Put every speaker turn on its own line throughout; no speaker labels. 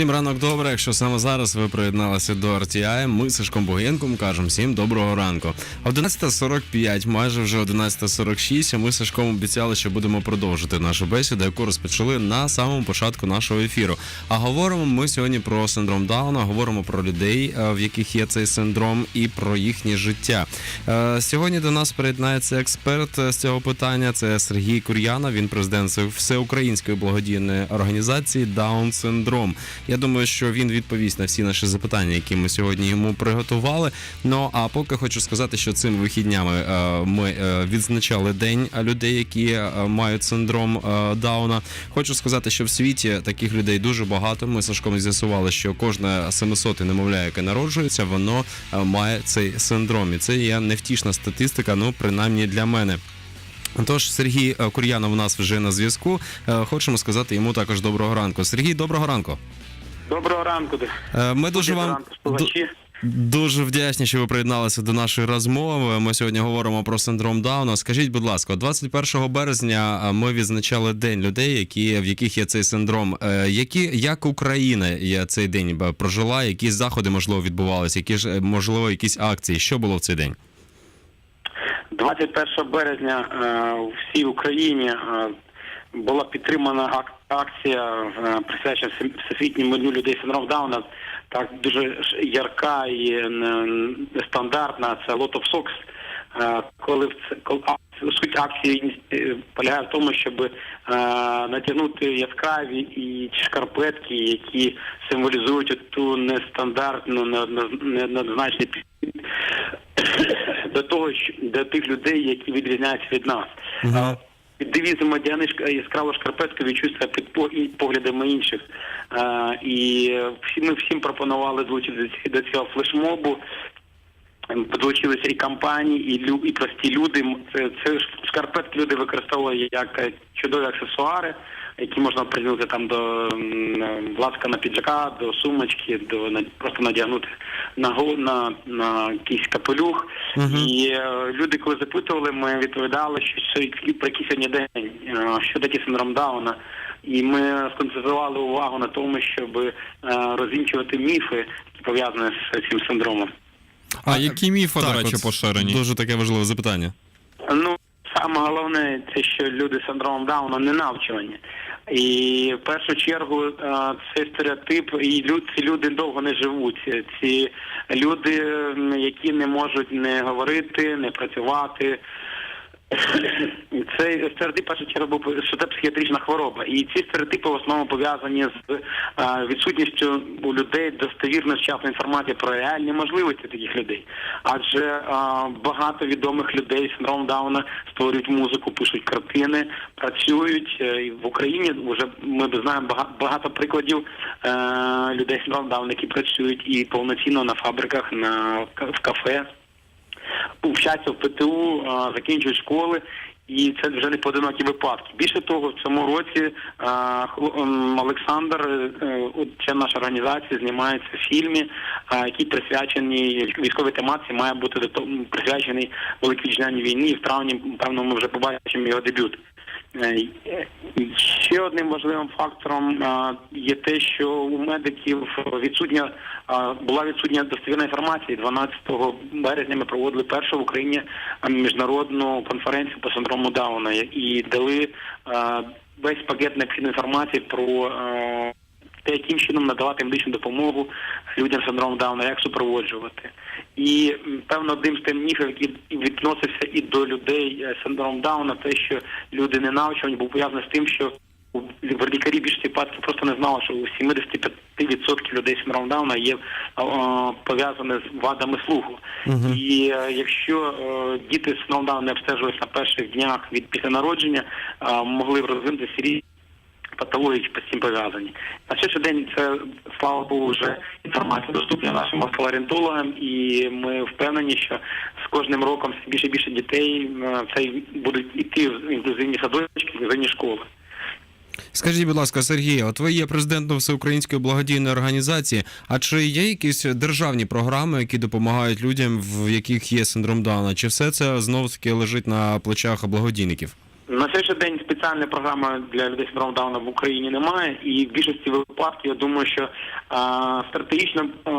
Всім ранок добре. Якщо саме зараз ви приєдналися до RTI, ми Сашком Богенком кажемо всім доброго ранку. 11.45, майже вже 11.46, а ми Сашком обіцяли, що будемо продовжити нашу бесіду, яку розпочали на самому початку нашого ефіру. А говоримо ми сьогодні про синдром Дауна, говоримо про людей, е, в яких є цей синдром, і про їхнє життя. Е, Сьогодні до нас приєднається експерт е, з цього питання. Це Сергій Кур'янов. Він президент всеукраїнської благодійної організації Даун Синдром. Я думаю, що він відповість на всі наші запитання, які ми сьогодні йому приготували. Ну а поки хочу сказати, що цими вихіднями е, ми е, відзначали день людей, які е, мають синдром Дауна. Хочу сказати, що в світі таких людей дуже багато. Ми з Сашком з'ясували, що кожне 700 немовля, яке народжується, воно має цей синдром. І це є невтішна статистика, ну принаймні для мене. Тож Сергій Кур'янов у нас вже на зв'язку. Хочемо сказати йому також доброго ранку. Сергій, доброго ранку.
Доброго ранку.
Е, Ми дуже вам дуже вдячні, що ви приєдналися до нашої розмови. Ми сьогодні говоримо про синдром Дауна. Скажіть, будь ласка, 21 березня е, ми відзначали день людей, які в яких є цей синдром. Е, Які як Україна цей день прожила? Які заходи можливо відбувалися? Які ж можливо якісь акції? Що було в цей день?
21 березня е, всій Україні була підтримана акція е, присвячена всесвітньому дню людей з синдромом Дауна. Так дуже ярка і е, нестандартна. Це Lot of Socks. Е, Коли суть акції полягає в тому, щоб натягнути яскраві і шкарпетки, які символізують ту нестандартну, неодноз- неоднозначний підхід до того, до тих людей, які відрізняються від нас. Девізом одягни шк- яскраву шкарпетку відчуйся під поглядами інших. Е, і всі ми всім пропонували долучитися до цього флешмобу. Долучилися і компанії, і лю і прості люди. Це, це шкарпетки люди використовували як е, чудові аксесуари, які можна приділити там до ласка на піджака, до сумочки, до на- просто надягнути на го- на, на якийсь капелюх.
Мгм.
І е, люди, коли запитували, ми відповідали, що сьогодні- про який сьогодні день, е, що таке синдром Дауна. І ми сконцентрували увагу на тому, щоб е, розвінчувати міфи, які пов'язані з цим синдромом.
А які міфи, до речі,
от
поширені?
Дуже таке важливе запитання.
Ну, саме головне, це що люди з синдромом Дауна не навчувані. І в першу чергу е, цей стереотип, і лю- ці люди довго не живуть. Ці люди, які не можуть не говорити, не працювати. Цей стереотип, першу чергу, що це психіатрична хвороба. І ці стереотипи в основному пов'язані з відсутністю у людей достовірної вчасної інформації про реальні можливості таких людей. Адже багато відомих людей з синдромом Дауна створюють музику, пишуть картини, працюють Е, і в Україні. Вже ми знаємо багато, прикладів е, людей з синдромом Дауна, які працюють і повноцінно на фабриках, на в кафе вчаться в ПТУ, закінчують школи. І це вже не поодинокі випадки. Більше того, в цьому році Олександр, це наша організація, знімається в фільмі, який присвячений військовій тематиці, має бути присвячений Великій війні. І в травні, певно, ми вже побачимо його дебют. Е, і Ще одним важливим фактором є те, що у медиків відсутня була відсутня достовірна інформація. 12 березня ми проводили першу в Україні міжнародну конференцію по синдрому Дауна і дали весь пакет необхідної інформації про яким чином надавати медичну допомогу людям з синдромом Дауна, як супроводжувати. І певно одним з тим міфів, який відносився і до людей е, з синдромом Дауна, те, що люди не навчені, був пов'язаний з тим, що лікарі більшості випадків просто не знали, що у 75% людей з синдромом Дауна є а, а, з вадами слуху.
Мгм.
І е, якщо е, діти з синдромом Дауна не обстежувалися на перших днях від після народження, могли розвинутися різні патології з цим пов'язані. На сьогоднішній день це, слава Богу, вже інформація доступна нашим оскаларієнтологам, і ми впевнені, що з кожним роком все більше і більше дітей е, це будуть іти в інклюзивні садочки, інклюзивні школи.
Скажіть, будь ласка, Сергій, от ви є президентом всеукраїнської благодійної організації. А чи є якісь державні програми, які допомагають людям, в яких є синдром Дауна? Чи все це знову таки лежить на плечах благодійників?
На сьогоднішній день спеціальної програми для людей з синдромом Дауна в Україні немає, і в більшості випадків я думаю, що а, стратегічно а,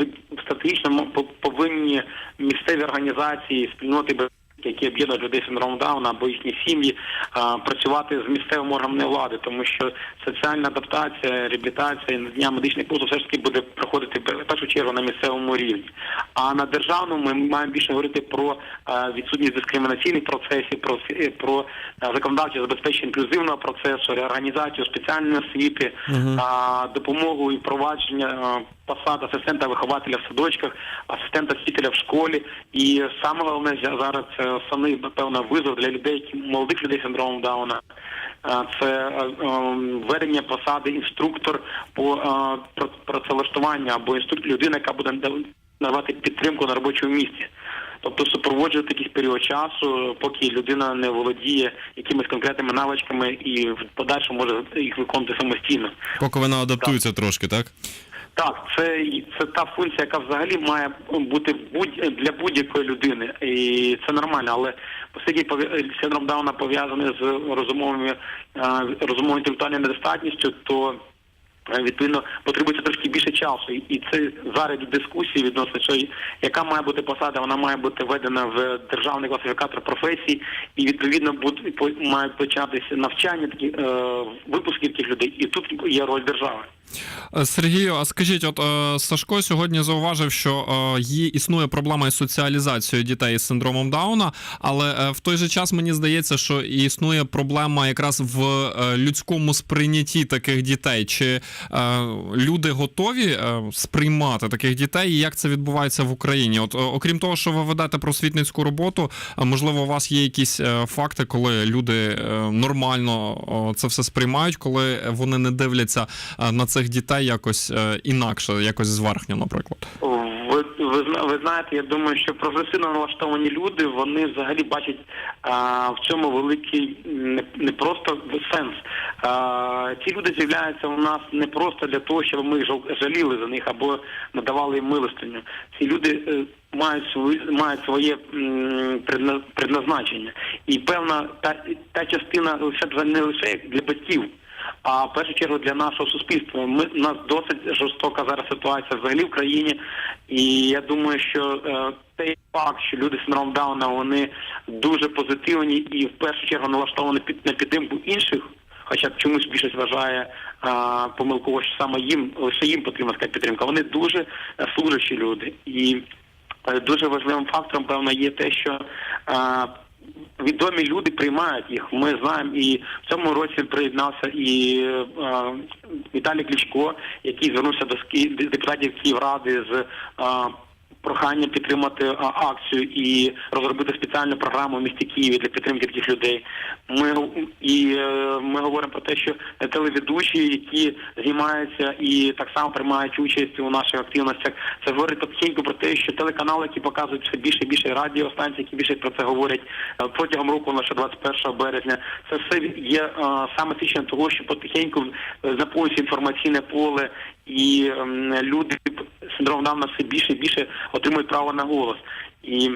від- стратегічно повинні місцеві організації, спільноти без- які об'єднують людей з синдромом Дауна або їхні сім'ї, працювати з місцевими органами влади, тому що соціальна адаптація, реабілітація, надання медичних послуг все ж таки буде проходити в першу чергу на місцевому рівні. А на державному ми маємо більше говорити про е, відсутність дискримінаційних процесів, про фі- про е, законодавче забезпечення інклюзивного процесу, реорганізацію спеціальної освіти, а, допомогу і впровадження е, посад асистента вихователя в садочках, асистента вчителя в школі. І саме головне зараз це основний напевно визов для людей, молодих людей з синдромом Дауна. Е, Це е, е, введення посади інструктор по е, працевлаштуванню або інструктор людина, яка буде надавати підтримку на робочому місці. Тобто супроводжувати якийсь період часу, поки людина не володіє якимись конкретними навичками і в подальшому може їх виконувати самостійно.
Поки вона адаптується трошки, так?
Так, це, це та функція, яка взагалі має бути будь для будь-якої людини, і це нормально. Але оскільки синдром Дауна пов'язаний з розумовими е, розумовою інтелектуальною недостатністю, то е, відповідно потребується трошки більше часу. І- це зараз дискусії відносно що яка має бути посада, вона має бути введена в державний класифікатор професій, і відповідно по- має початися навчання такі е, випусків таких людей. І тут є роль держави.
Е, Сергію, а скажіть, от е, Сашко сьогодні зауважив, що е, є існує проблема із соціалізацією дітей з синдромом Дауна, але е, в той же час мені здається, що існує проблема якраз в е, людському сприйнятті таких дітей. Чи е, люди готові е, сприймати таких дітей, і як це відбувається в Україні? От е, окрім того, що ви ведете просвітницьку роботу, е, можливо, у вас є якісь е, факти, коли люди е, нормально це все сприймають, коли вони не дивляться е, на цих дітей якось е, інакше, якось зверхньо, наприклад.
Ви, ви, ви знаєте, я думаю, що прогресивно налаштовані люди вони взагалі бачать а, в цьому великий не, не просто сенс. А, ці люди з'являються у нас не просто для того, щоб ми жаліли за них або надавали їм милостиню. Ці люди е, мають свої мають своє предназначення. І певна та, та частина лише не лише для батьків. А в першу чергу для нашого суспільства ми у нас досить жорстока зараз ситуація взагалі в країні, і я думаю, що е, той факт, що люди з синдромом Дауна вони дуже позитивні і в першу чергу налаштовані під на підтримку інших. Хоча чомусь більшість вважає а, помилково, що саме їм лише їм потрібна така підтримка. Вони дуже е, служащі люди, і е, дуже важливим фактором, певно, є те, що а, відомі люди приймають їх. Ми знаємо, і в цьому році приєднався і е, Віталій Кличко, який звернувся до депутатів Київради з е, проханням підтримати акцію і розробити спеціальну програму в місті Києві для підтримки таких людей. Ми і е, ми говоримо про те, що телеведучі, які знімаються і так само приймають участь у наших активностях, це говорить потихеньку про те, що телеканали, які показують все більше і більше радіостанції, які більше про це говорять е, протягом року, лише 21 березня. Це все є е, саме свідченням того, що потихеньку заповнюється інформаційне поле, і ем, люди з синдромом Дауна все більше і більше отримують право на голос. І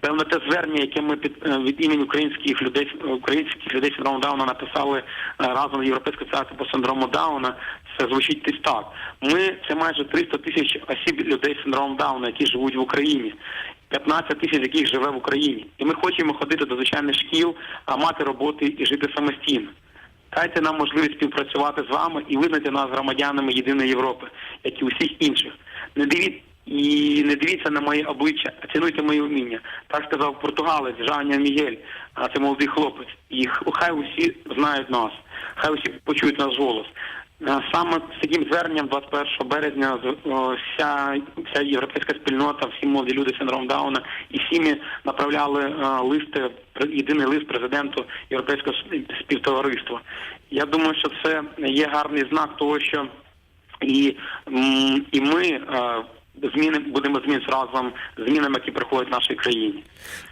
Певно, те звернення, яке ми під е, від імені українських людей українських людей з синдромом Дауна написали е, разом з Європейською асоціацією по синдрому Дауна, це звучить десь так. Ми це майже 300 тисяч осіб людей з синдромом Дауна, які живуть в Україні. 15 тисяч яких живе в Україні, і ми хочемо ходити до звичайних шкіл, а мати роботи і жити самостійно. Дайте нам можливість співпрацювати з вами і визнати нас громадянами єдиної Європи, як і усіх інших. Не дивіть і не дивіться на моє обличчя, а цінуйте мої вміння. Так сказав португалець Жаня Мігель, а це молодий хлопець. І хай усі знають нас, хай усі почують наш голос. Саме з таким зверненням 21 березня вся, вся європейська спільнота, всі молоді люди з синдромом Дауна і сім'ї направляли е, листи, єдиний лист президенту Європейського співтовариства. Я думаю, що це є гарний знак того, що і, і ми е, зміни будемо змінити разом з змінами, які приходять в нашій країні.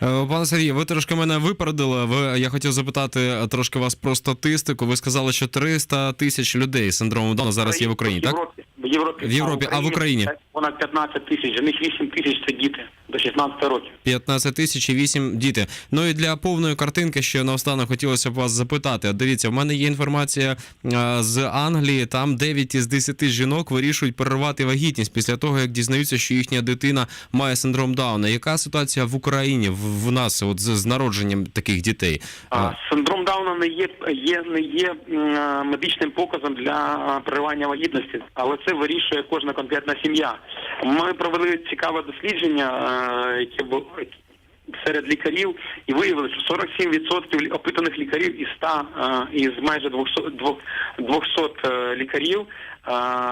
Е, Пане Сергію, ви трошки мене випередили. Ви я хотів запитати трошки вас про статистику. Ви сказали, що 300 тисяч людей з синдромом Дауна зараз є в Україні,
в
так?
Європі, в Європі,
В Європі, а в Україні?
понад 15 тисяч, з них 8 тисяч це діти до 16 років.
15 тисяч і 8 діти. Ну і для повної картинки ще наостанок хотілося б вас запитати. Дивіться, в мене є інформація з Англії. Там 9 із 10 жінок вирішують перервати вагітність після того, як дізнаються, що їхня дитина має синдром Дауна. Яка ситуація в Україні в, нас от з, народженням таких дітей?
А, Синдром Дауна не є, є не є медичним показом для переривання вагітності, але це вирішує кожна конкретна сім'я. Ми провели цікаве дослідження, яке було серед лікарів, і виявили, що 47% опитаних лікарів із 100, е, із майже 200, 200 е, лікарів е,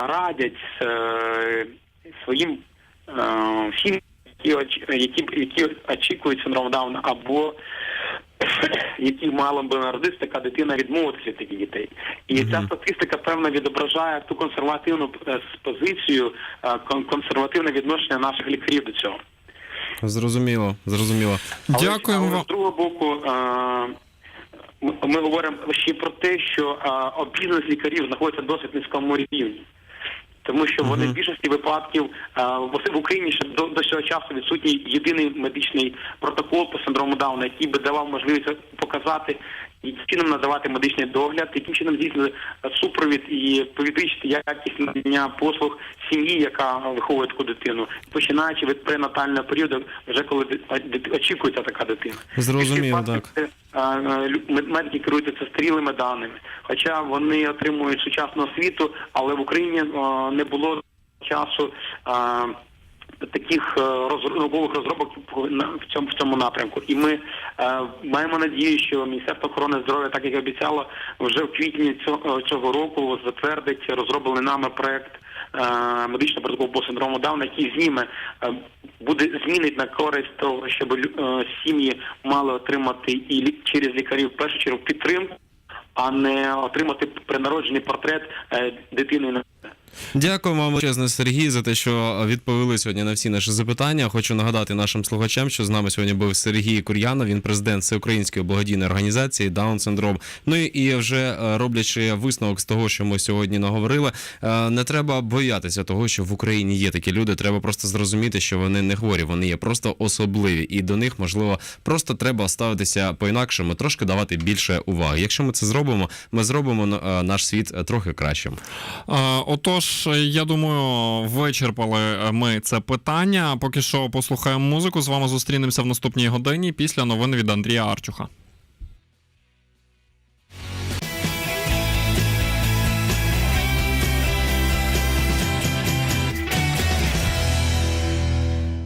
радять своїм всім, які, які, очікують синдром Дауна або які мала би народитися така дитина відмовитися від таких дітей. І ця статистика певно відображає ту консервативну позицію, консервативне відношення наших лікарів до цього.
Зрозуміло, зрозуміло.
Але-
Дякуємо
але
вам.
з другого боку. а, ми- Ми говоримо ще про те, що обізнаність лікарів знаходиться досить низькому рівні. Тому що вони в більшості випадків а, в Україні ще до, до цього часу відсутній єдиний медичний протокол по синдрому Дауна, який би давав можливість показати, яким чином надавати медичний догляд, яким чином здійснити супровід і повідомити якість надання послуг сім'ї, яка виховує таку дитину, починаючи від пренатального періоду, вже коли очікується така дитина.
Зрозумів, так.
медики керуються застарілими даними, хоча вони отримують сучасну освіту, але в Україні не було часу. Таких е, роз- наукових розробок в цьому в цьому напрямку, і ми е, маємо надію, що Міністерство охорони здоров'я, так як обіцяло, вже в квітні цього, е, цього року затвердить розроблений нами проект медичного протоколу синдрому Дауна, який зніме буде змінить на користь того, щоб сім'ї мали отримати і лі- через лікарів в першу чергу підтримку, а не отримати при народженні портрет дитини на
Дякую вам величезне, Сергій, за те, що відповіли сьогодні на всі наші запитання. Хочу нагадати нашим слухачам, що з нами сьогодні був Сергій Кур'янов, він президент Всеукраїнської благодійної організації Даун Синдром. Ну і- вже е, роблячи висновок з того, що ми сьогодні наговорили, е, не треба боятися того, що в Україні є такі люди. Треба просто зрозуміти, що вони не хворі, вони є просто особливі, і до них можливо просто треба ставитися по-інакшому, трошки давати більше уваги. Якщо ми це зробимо, ми зробимо е, наш світ трохи кращим.
Е, Отож, я думаю, вичерпали ми це питання. Поки що послухаємо музику. З вами зустрінемося в наступній годині після новин від Андрія Арчуха.